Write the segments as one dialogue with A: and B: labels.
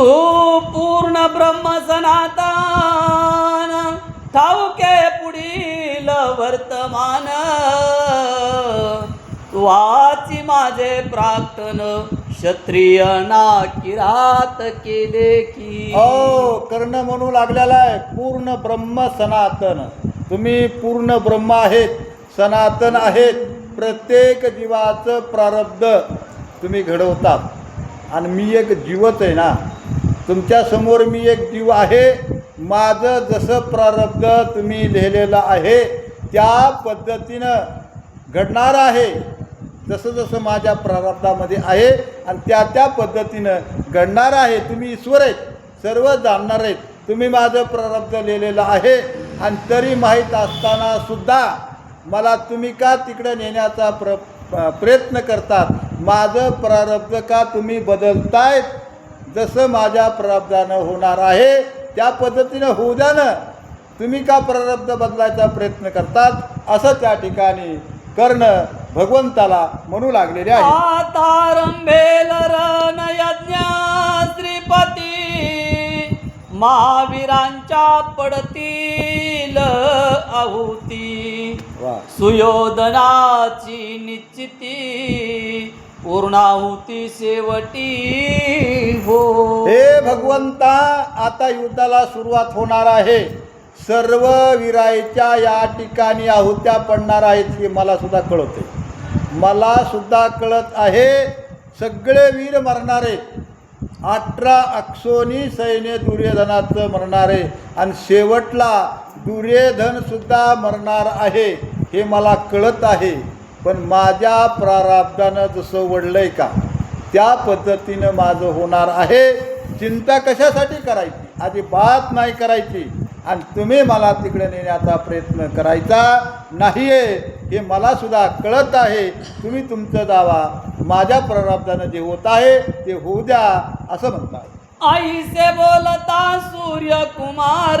A: तू पूर्ण ब्रह्म सनातन. ठाऊके पुढील वर्तमान. वाची माझे प्राक्तन क्षत्रिय ना किरात केले की.
B: हो कर्ण म्हणू लागलेला आहे पूर्ण ब्रह्म सनातन. तुम्ही पूर्ण ब्रह्म आहेत सनातन आहेत प्रत्येक जीवाचं प्रारब्ध तुम्ही घडवतात. आणि मी एक जीवच आहे ना. तुमच्यासमोर मी एक जीव आहे. माझं जसं प्रारब्ध तुम्ही लिहिलेलं आहे त्या पद्धतीनं घडणार आहे. जसं जसं माझ्या प्रारब्धामध्ये आहे आणि त्या त्या पद्धतीनं घडणार आहे. तुम्ही ईश्वर आहेत सर्व जाणणार आहेत. तुम्ही माझं प्रारब्ध लिहिलेलं आहे आणि तरी माहीत असताना सुद्धा मला तुम्ही का तिकडं नेण्याचा प्र प्रयत्न करतात? माझं प्रारब्ध का तुम्ही बदलतायत? जसं माझ्या प्रारब्धानं होणार आहे त्या पद्धतीनं होऊ द्या ना. तुम्ही का प्रारब्ध बदलायचा प्रयत्न करतात? असं त्या ठिकाणी कर्ण भगवंताला म्हणू लागलेले आहे
A: आता रंभेल श्रीपती महावीरांच्या पडतील आहुती सुयोधनाची निश्चिती पूर्णाहुती शेवटी हो.
B: हे भगवंता आता युद्धाला सुरुवात होणार आहे. सर्व विरायच्या या ठिकाणी आहुत्या पडणार आहेत हे मला सुद्धा कळते. मला सुद्धा कळत आहे सगळे वीर मरणारे अठरा अक्षोनी सैन्य दुर्योधनाचं मरणारे आणि शेवटला दुर्योधन सुद्धा मरणार आहे हे मला कळत आहे. पण माझ्या प्रारब्धानं जसं वडलंय का त्या पद्धतीनं माझं होणार आहे. चिंता कशासाठी करायची? अजिबात नाही करायची. आणि तुम्ही मला तिकडे नेण्याचा प्रयत्न करायचा नाही आहे हे मला सुद्धा कळत आहे. तुम्ही तुमचं दावा माझ्या प्रारब्धानं जे होत आहे ते होऊ द्या असं म्हणतात.
A: आई से बोलता सूर्य कुमार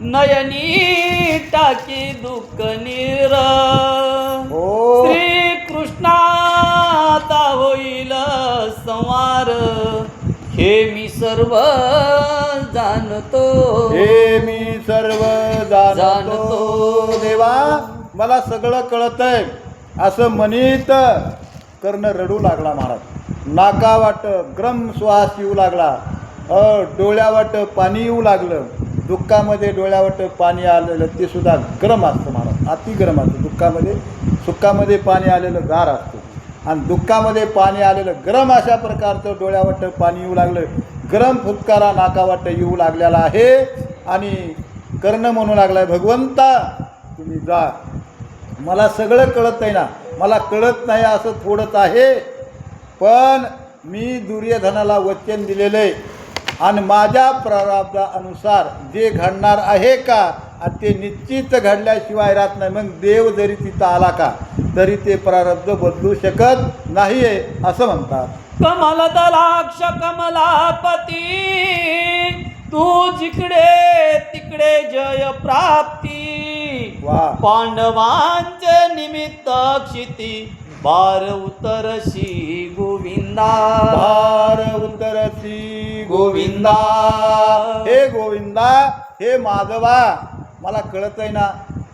A: नयनी टाकी दुःख नीर.
B: हो.
A: श्री कृष्णाता होईल संवार. हे मी सर्व जाणतो.
B: हे मी सर्व जाणतो. देवा मला सगळं कळत आहे असं म्हणीत कर्ण रडू लागला महाराज. नाका वाट ग्रम श्वास येऊ लागला. अ डोळ्यावाट पाणी येऊ लागलं. दुःखामध्ये डोळ्यावर पाणी आलेलं ते सुद्धा गरम असतं महाराज अति गरम असतं. दुःखामध्ये सुखामध्ये पाणी आलेलं गार असतं. आणि दुःखामध्ये पाणी आलेलं गरम अशा प्रकारचं डोळ्यावटं पाणी येऊ लागलं गरम फुटकारा नाकावाटं येऊ लागलेला आहे आणि कर्ण म्हणू लागलाय भगवंता तुम्ही जा. मला सगळं कळत नाही ना. मला कळत नाही असं थोडंच आहे. पण मी दुर्योधनाला वचन दिलेलं आहे. आणि माझ्या प्रारब्धानुसार जे घडणार आहे का आणि ते निश्चित घडल्याशिवाय राहत नाही. मग देव जरी तिथं आला का तरी ते प्रारब्ध बदलू शकत नाही आहे असं म्हणतात.
A: कमल दलाक्ष कमलापती तू जिकडे तिकडे जय प्राप्ती.
B: वा.
A: पांडवांचे निमित्त क्षिती बार उतरशी गोविंदा.
B: भार उतरती गोविंदा. हे गोविंदा हे माधवा मला कळत आहे ना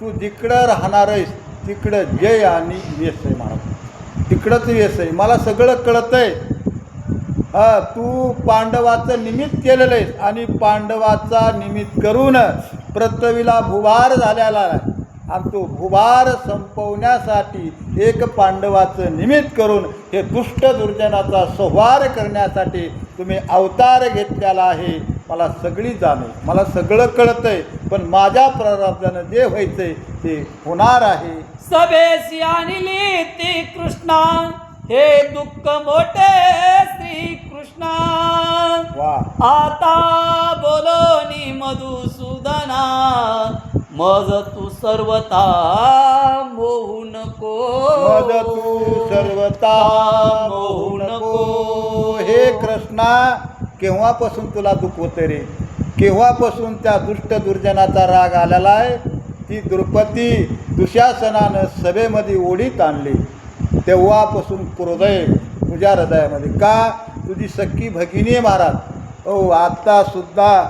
B: तू जिकडं राहणार आहेस तिकडं जय आणि येस आहे महाराज तिकडंच येस आहे. मला सगळं कळत आहे हा तू पांडवाचं निमित्त केलेलं आहेस आणि पांडवाचा निमित्त करून पृथ्वीला भुभार झालेला आहे. आणि तो भुभार संपवण्यासाठी एक पांडवाचं निमित्त करून हे दुष्ट दुर्जनाचा संहार करण्यासाठी तुम्ही अवतार घेतलेला आहे. मला सगळी जाणे मला सगळं कळतं आहे पण माझ्या प्रारब्धानं जे व्हायचंय ते होणार आहे.
A: सभेशी आणली ती कृष्णा हे दुःख मोठे श्री कृष्णा आता बोलोनी मधुसूदना मज तू सर्वता मोहू नको
B: मद तू सर्वता मोहू नको हे कृष्णा केव्हापासून तुला दुःख रे? केव्हापासून त्या दुष्ट दुर्जनाचा राग आलेला आहे? ती द्रुपदी दुशासनानं सभेमध्ये ओढीत आणली. तेव्हापासून हृदय तुझ्या हृदयामध्ये. का? तुझी सख्खी भगिनी महाराज. ओ आत्तासुद्धा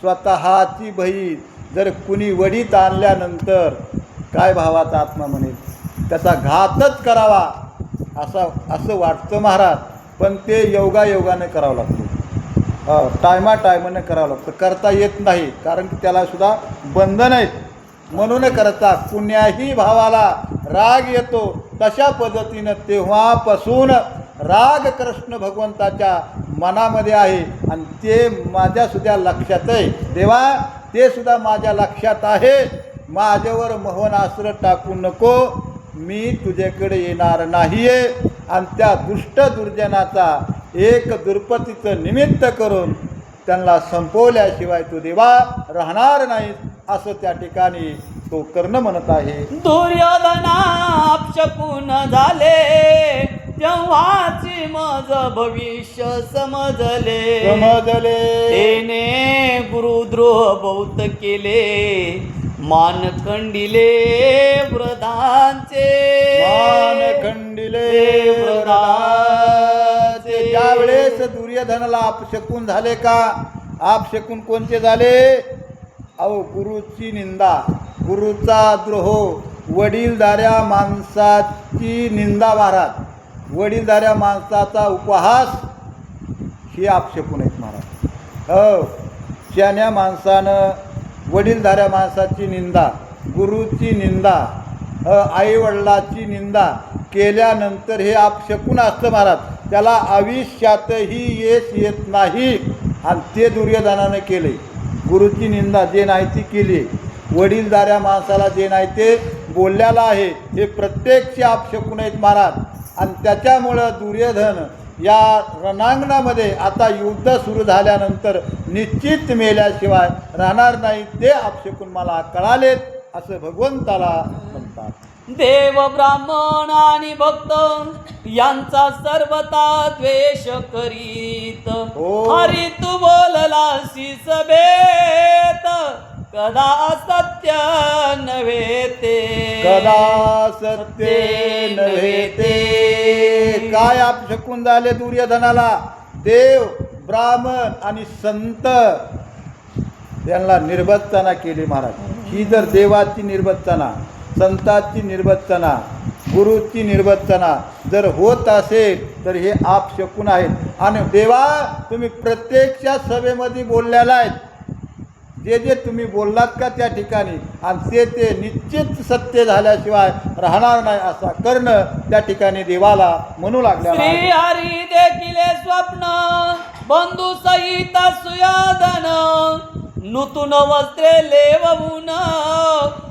B: स्वतःची बहीण जर कुणी वडीत आणल्यानंतर काय भावाचा आत्मा म्हणेल? त्याचा घातच करावा असा असं वाटतं महाराज. पण ते योगायोगानं करावं लागतं. टायमा टायमाने करावं लागतं. करता येत नाही. कारण की त्यालासुद्धा बंधन आहेत म्हणून करता कुण्याही भावाला राग येतो तशा पद्धतीनं तेव्हापासून राग कृष्ण भगवंताच्या मनामध्ये आहे. आणि ते माझ्यासुद्धा लक्षात आहे. देवा ते सुद्धा माझ्या लक्षात आहे. माझ्यावर मोहनास्त्र टाकू नको. मी तुझ्याकडे येणार नाही आहे आणि त्या दुष्ट दुर्जनाचा एक दुर्पतीचं निमित्त करून त्यांना संपवल्याशिवाय तू देवा राहणार नाही असं त्या ठिकाणी तो कर्ण म्हणत आहे.
A: दुर्योधना अपशकून झाले. तेव्हाची मज भविष्य समजले.
B: समजले.
A: तेने गुरुद्रोह बहुत केले. मान कंडिले वृद्धांचे
B: मान खंडिले व्रताचे. ज्यावेळेस दुर्योधनाला आपशकून झाले का? आपशकून कोणते झाले? अहो गुरुची निंदा. गुरुचा द्रोह. वडीलधाऱ्या माणसाची निंदा महाराज. वडीलधाऱ्या माणसाचा उपहास ही आपशकून आहेत महाराज. हो शहाण्या माणसानं वडीलधाऱ्या माणसाची निंदा गुरुची निंदा आईवडिलाची निंदा केल्यानंतर हे आपशकून असतं महाराज. त्याला आयुष्यातही येस येत नाही. आणि ते दुर्योधनानं केले. गुरुची निंदा जे नाही ती केली. वडीलधाऱ्या माणसाला जे नाही ते बोललेलं आहे हे प्रत्यक्ष आपशकून आहेत महाराज. आणि त्याच्यामुळं दुर्योधन या रणांगणामध्ये आता युद्ध सुरू झाल्यानंतर निश्चित मेल्याशिवाय राहणार नाही ते आपशकून मला कळालेत असं भगवंताला म्हणतात.
A: देव ब्राह्मण आणि भक्त यांचा सर्वता द्वेष करीत.
B: हो.
A: हरी तू बोललासी सभेत कदा सत्य नव्हे ते?
B: कदा सत्य नव्हे ते? काय आप शकून झाले दुर्योधनाला? देव ब्राह्मण आणि संत. त्यांना निर्बत्तना केली महाराज. ही जर देवाची निर्बत्तना संतांची निर्बत्तना गुरुची निर्बत्तना जर होत असेल तर हे आप शकून आहेत. आणि देवा तुम्ही प्रत्यक्षात सभेमध्ये बोललेला आहेत. जे जे तुम्ही बोललात का त्या ठिकाणी आणि ते ते निश्चित सत्य झाल्याशिवाय राहणार नाही असा कर्ण त्या ठिकाणी देवाला म्हणू आहे
A: हरी देखील स्वप्न बंधू सहित सुयादन नूतन वस्त्रे लेवून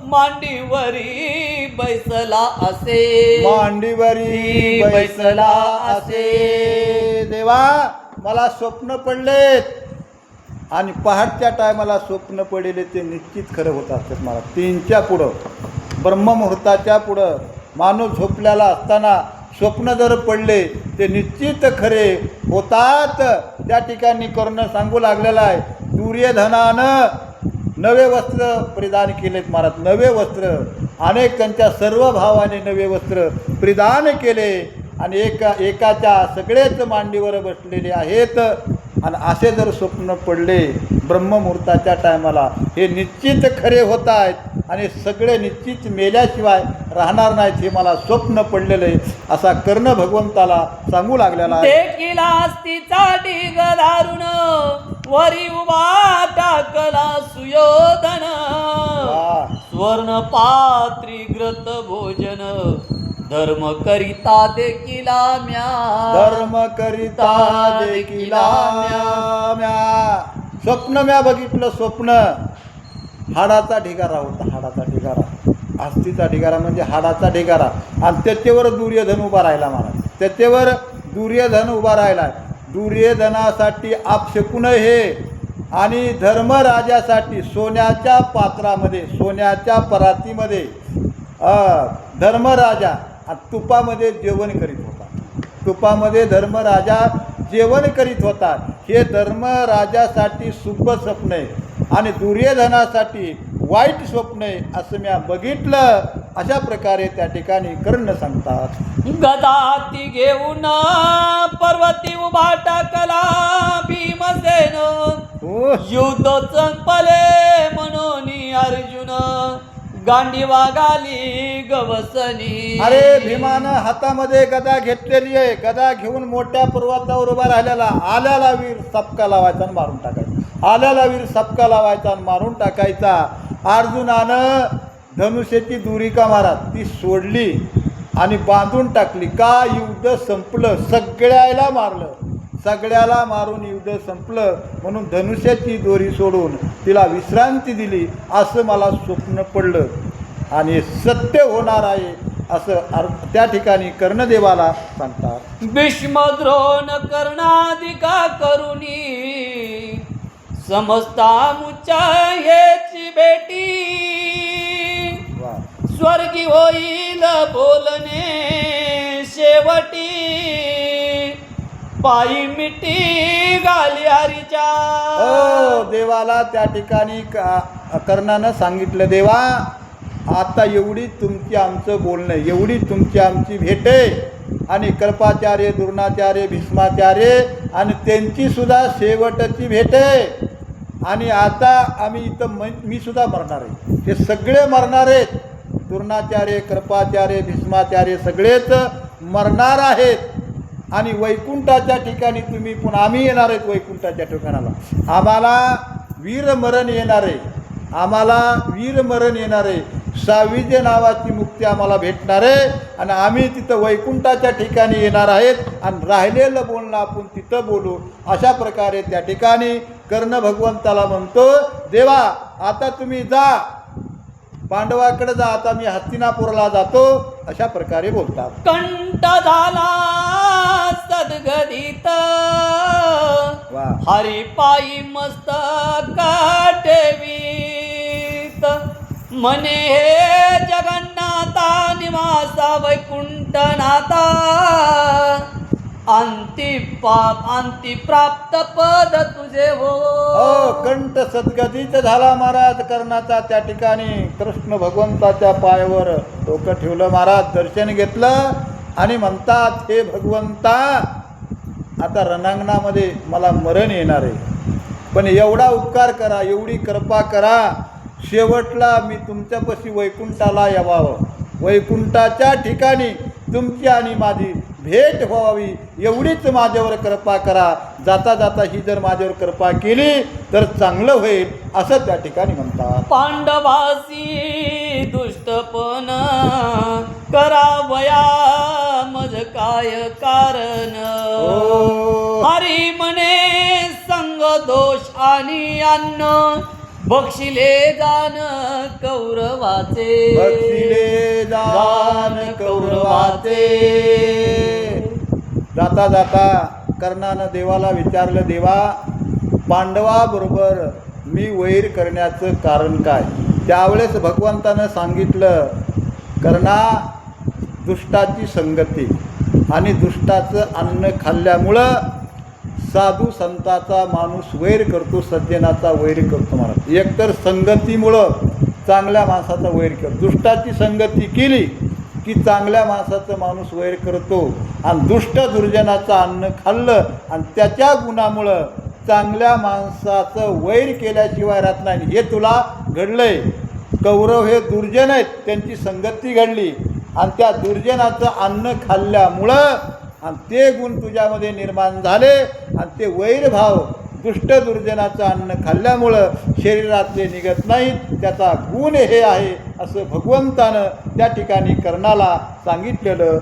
A: मांडीवरी बैसला असे.
B: मांडीवरी बैसला असे. देवा मला स्वप्न पडलेत. आणि पहाटच्या टायमाला स्वप्न पडेले ते निश्चित खरं होत असतात मला तीनच्या पुढं ब्रह्ममुहूर्ताच्या पुढं माणूस झोपलेला असताना स्वप्न जर पडले ते निश्चित खरे होतात. त्या ठिकाणी कर्ण सांगू लागलेलं आहे सूर्यधनानं नवे वस्त्र परिधान केलेत महाराज. नवे वस्त्र. अनेक त्यांच्या सर्व भावाने नवे वस्त्र परिधान केले आणि एका एकाच्या सगळेच मांडीवर बसलेले आहेत. आणि असे जर स्वप्न पडले ब्रह्ममुहूर्ताच्या टायमाला हे निश्चित खरे होत आहेत आणि सगळे निश्चित मेल्याशिवाय राहणार नाहीत हे मला स्वप्न पडलेलं आहे. असा कर्ण भगवंताला सांगू लागलेला
A: धारून वरी उभा टाकला सुयोधन. स्वर्ण पात्री ग्रत भोजन. धर्म करिता देखील म्या
B: धर्म करिता देखिला म्या स्वप्न म्या बघितलं स्वप्न. हाडाचा ढिगारा होता हाडाचा ढिगारा. आस्तीचा ढिगारा म्हणजे हाडाचा ढिगारा. आणि त्याच्यावर दुर्योधन उभा राहिला महाराज. त्याच्यावर दुर्योधन उभा राहिला. दुर्योधनासाठी आपशकुन हे आणि धर्मराजासाठी सोन्याच्या पात्रामध्ये सोन्याच्या परातीमध्ये धर्मराजा तुपामध्ये जेवण करीत होता. तुपामध्ये धर्मराजा जेवण करीत होता. हे धर्मराजासाठी शुभ स्वप्न आहे आणि दुर्योधनासाठी वाईट स्वप्न आहे असं मी बघितलं. अशा प्रकारे त्या ठिकाणी कर्ण सांगतात.
A: गदाती घेऊन पर्वती उभा टाकला भीमसेन. युद्ध संपले म्हणून अर्जुन. गांडीवा वागाली गवसनी
B: अरे भीमानं हातामध्ये गदा घेतलेली आहे. गदा घेऊन मोठ्या पर्वतावर उभा राहिलेला आल्याला वीर सपका लावायचा आणि मारून टाकायचा. आल्याला वीर सपका लावायचा आणि मारून टाकायचा. अर्जुनानं धनुष्याची दुरी का मारा. ती सोडली आणि बांधून टाकली. का युद्ध संपलं? सगळ्याला मारलं. सगळ्याला मारून युद्ध संपलं म्हणून धनुष्याची दोरी सोडून तिला विश्रांती दिली असं मला स्वप्न पडलं. आणि सत्य होणार आहे असं अर त्या ठिकाणी कर्णदेवाला सांगतात.
A: भीष्म द्रोण कर्णाधिका करुणी समजता मुच्या हेची बेटी स्वर्गी होईल बोलणे शेवटी. पायी मिठी घाली हरीच्या.
B: हो देवाला त्या ठिकाणी क कर्णानं सांगितलं देवा आता एवढी तुमची आमचं बोलणं एवढी तुमची आमची भेट आहे. आणि कल्पाचार्य द्रोणाचार्य भीष्माचार्य आणि त्यांची सुद्धा शेवटची भेट आहे. आणि आता आम्ही इथं म मी सुद्धा मरणार आहे. हे सगळे मरणार आहेत. द्रोणाचार्य कृपाचार्य भीष्माचार्य सगळेच मरणार आहेत. आणि वैकुंठाच्या ठिकाणी तुम्ही पुन्हा आम्ही येणार आहेत वैकुंठाच्या ठिकाणाला. आम्हाला वीरमरण येणार आहे आम्हाला वीरमरण येणार आहे साविजे नावाची मुक्ती आम्हाला भेटणार आहे आणि आम्ही तिथं वैकुंठाच्या ठिकाणी येणार आहेत आणि राहिलेलं बोलणं आपण तिथं बोलू. अशा प्रकारे त्या ठिकाणी कर्ण भगवंताला म्हणतो देवा आता तुम्ही जा पांडवाकडे जा आता मी हस्तिनापूरला जातो अशा प्रकारे बोलतात.
A: कंठ झाला सद्गदित. हरिपायी मस्तक ठेवीत म्हणे हे जगन्नाथा निवासा वैकुंठनाथा. अंती पाप अंती प्राप्त पद तुझे हो.
B: हो कंठ सद्गतीच झाला महाराज. कर्णाचा त्या ठिकाणी कृष्ण भगवंताच्या पायावर डोकं ठेवलं महाराज. दर्शन घेतलं आणि म्हणतात हे भगवंता आता रणांगणामध्ये मला मरण येणार आहे. पण एवढा उपकार करा एवढी कृपा करा. शेवटला मी तुमच्यापाशी वैकुंठाला यावावं. वैकुंठाच्या ठिकाणी तुमची आणि माझी भेट व्हावी एवढीच माझ्यावर कृपा करा. जाता जाता ही जर माझ्यावर कृपा केली तर चांगलं होईल असं त्या ठिकाणी म्हणतात.
A: पांडवासी दुष्टपण करावया मज काय कारण. हरी म्हणे संग दोष आणि अन्न बक्षिले जान कौरवाचे.
B: बक्षिले दान कौरवाचे. जाता जाता कर्णानं देवाला विचारलं देवा पांडवाबरोबर मी वैर करण्याचं कारण काय? त्यावेळेस भगवंतानं सांगितलं कर्णा दुष्टाची संगती आणि दुष्टाचं अन्न खाल्ल्यामुळं साधू संताचा माणूस वैर करतो सज्जनाचा वैर करतो महाराज एकतर संगतीमुळं चांगल्या माणसाचा वैर करतो दुष्टाची संगती केली की चांगल्या माणसाचं माणूस वैर करतो आणि दुष्ट दुर्जनाचं अन्न खाल्लं आणि त्याच्या गुणामुळं चांगल्या माणसाचं वैर केल्याशिवाय राहत नाही. हे तुला घडलं आहे कौरव हे दुर्जन आहेत. त्यांची संगती घडली. आणि त्या दुर्जनाचं अन्न खाल्ल्यामुळं आणि ते गुण तुझ्यामध्ये निर्माण झाले आणि ते वैरभाव दुष्ट दुर्जनाचं अन्न खाल्ल्यामुळं शरीरातले निघत नाहीत त्याचा गुण हे आहे असं भगवंतानं त्या ठिकाणी कर्णाला सांगितलेलं